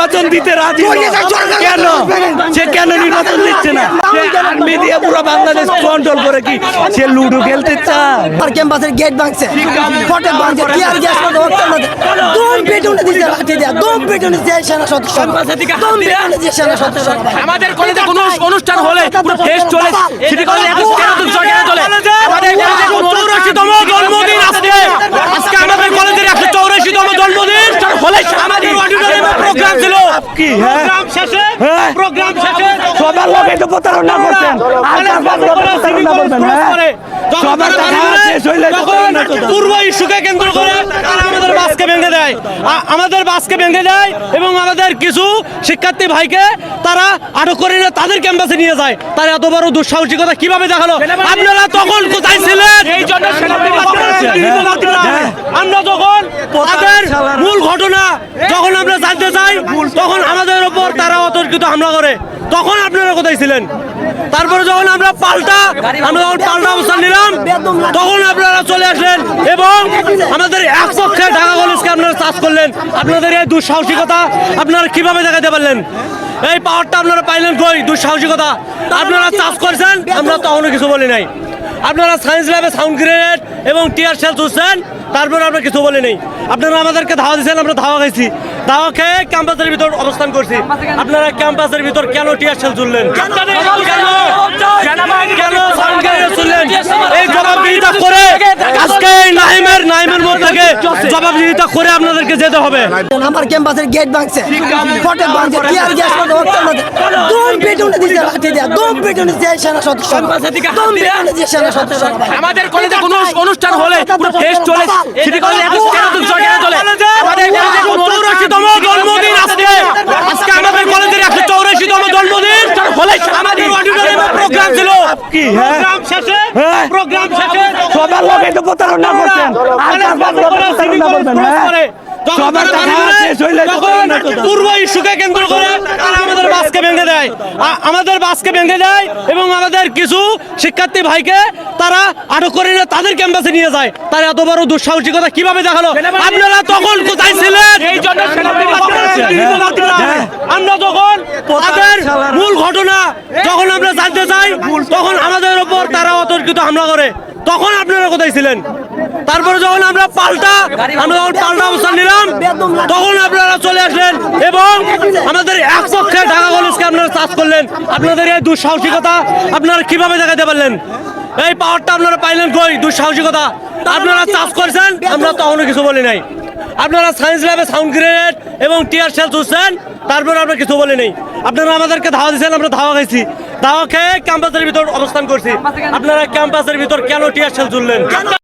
নির্বাচন দিতে রাজি কেন? সে কেন নির্বাচন দিচ্ছে না? আর্মি দিয়ে পুরো বাংলাদেশ কন্ট্রোল করে কি? সে লুডু খেলতে চায়। আর ক্যাম্পাসের গেট ভাঙছে। ফটক ভাঙছে। টিয়ার গ্যাস দম পেটুনে দিছে লাঠি দিয়া। দম পেটুনে দিয়ে সেনা সদস্য। দম পেটুনে দিয়ে সেনা সদস্য। আমাদের কলেজে কোনো অনুষ্ঠান হলে পুরো চলে। সিটি কলেজে এত কেন তো জয় চলে আমাদের কলেজে চৌরাশিতম জন্মদিন আজকে আজকে আমাদের কলেজের একশো চৌরাশিতম জন্মদিন হলে আমাদের অডিটোরিয়ামে প্রোগ্রাম ছিল কি হ্যাঁ? প্রোগ্রাম শেষে হ্যাঁ। সবার লোকে তো প্রতারণা করছেন। প্রতারণা করবেন হ্যাঁ? সবার টাকা শেষ হইলে পূর্ব ইস্যুকে কেন্দ্র করে আমাদের বাসকে ভেঙে দেয়। আমাদের বাসকে ভেঙে দেয় এবং আমাদের কিছু শিক্ষার্থী ভাইকে তারা আটক করে নিয়ে তাদের ক্যাম্পাসে নিয়ে যায়। তার এত বড় দুঃসাহসিকতা কীভাবে দেখাল? আপনারা তখন কোথায় ছিলেন? আমরা যখন তাদের মূল ঘটনা যখন আমরা জানতে চাই, তখন আমাদের উপর তারা অতর্কিত হামলা করে। তখন আপনারা কোথায় ছিলেন? তারপরে যখন আমরা পাল্টা, আমরা যখন পাল্টা অবস্থান নিলাম, তখন আপনারা চলে আসলেন এবং আমাদের এক পক্ষে ঢাকা কলেজকে আপনারা চাষ করলেন। আপনাদের এই দুঃসাহসিকতা আপনারা কীভাবে দেখাতে পারলেন? এই পাওয়ারটা আপনারা পাইলেন কই? দুঃসাহসিকতা। আপনারা চাষ করছেন, আমরা তখনও কিছু বলি নাই। আপনারা সায়েন্স ল্যাবে সাউন্ড গ্রেনেড এবং টিয়ার শেল তুলছেন তারপরে আমরা কিছু বলি নেই। আপনারা আমাদেরকে ধাওয়া দিয়েছেন আমরা ধাওয়া খাইছি। ধাওয়া খেয়ে ক্যাম্পাসের ভিতর অবস্থান করছি। আপনারা ক্যাম্পাসের ভিতর কেন টিয়ার শেল তুললেন? কেন কেন? সাউন্ড গ্রেনেড এই জবাবদিহিতা করে এই নাইমের নাইমের মধ্যে জবাবদিহিতা করে আপনাদেরকে যেতে হবে। আমার ক্যাম্পাসের গেট ভাঙছে। ফটক ভাঙছে টিয়ার গ্যাস মতো দম পেটুনে দিছে লাঠি দিয়া। দম পেটুনে দিয়ে সেনা সদস্য। দম পেটুনে দিয়ে সেনা সদস্য। আমাদের কলেজে কোনো অনুষ্ঠান হলে পুরো চলে সিটি কলেজে এত কেন তো জয় চলে আমাদের কলেজে চৌরাশিতম জন্মদিন আজকে আজকে আমাদের কলেজের একশো চৌরাশিতম জন্মদিন হলে আমাদের অডিটোরিয়ামে প্রোগ্রাম ছিল কি হ্যাঁ? প্রোগ্রাম শেষে হ্যাঁ। সবার লোকে প্রতারণা করছেন। আর কার প্রতারণা হ্যাঁ? সবার টাকা শেষ হইলে পূর্ব ইস্যুকে কেন্দ্র করে তারা আমাদের বাসকে ভেঙে দেয়। আমাদের বাসকে ভেঙে দেয় এবং আমাদের কিছু শিক্ষার্থী ভাইকে তারা আটক করে নিয়ে তাদের ক্যাম্পাসে নিয়ে যায়। তার এত বড় দুঃসাহসিকতা কীভাবে দেখাল? আপনারা তখন কোথায় ছিলেন? আমরা যখন তাদের মূল ঘটনা যখন আমরা জানতে চাই, তখন আমাদের উপর তারা অতর্কিত হামলা করে। তখন আপনারা কোথায় ছিলেন? তারপরে যখন আমরা পাল্টা, আমরা যখন পাল্টা অবস্থান নিলাম, তখন আপনারা চলে আসলেন এবং আমাদের এক পক্ষে ঢাকা কলেজকে আপনারা চাষ করলেন। আপনাদের এই দুঃসাহসিকতা আপনারা কীভাবে দেখাতে পারলেন? এই পাওয়ারটা আপনারা পাইলেন কই? দুঃসাহসিকতা। আপনারা চাষ করছেন, আমরা তখনও কিছু বলি নাই। আপনারা সায়েন্স ল্যাবে সাউন্ড গ্রেনেড এবং টিয়ার সেল তুলছেন তারপরে আমরা কিছু বলি নাই। আপনারা আমাদেরকে ধাওয়া দিয়েছেন, আমরা ধাওয়া খাইছি ধাওয়া খেয়ে ক্যাম্পাসের ভিতর অবস্থান করছি। আপনারা ক্যাম্পাসের ভিতর কেন টিয়ার সেল তুললেন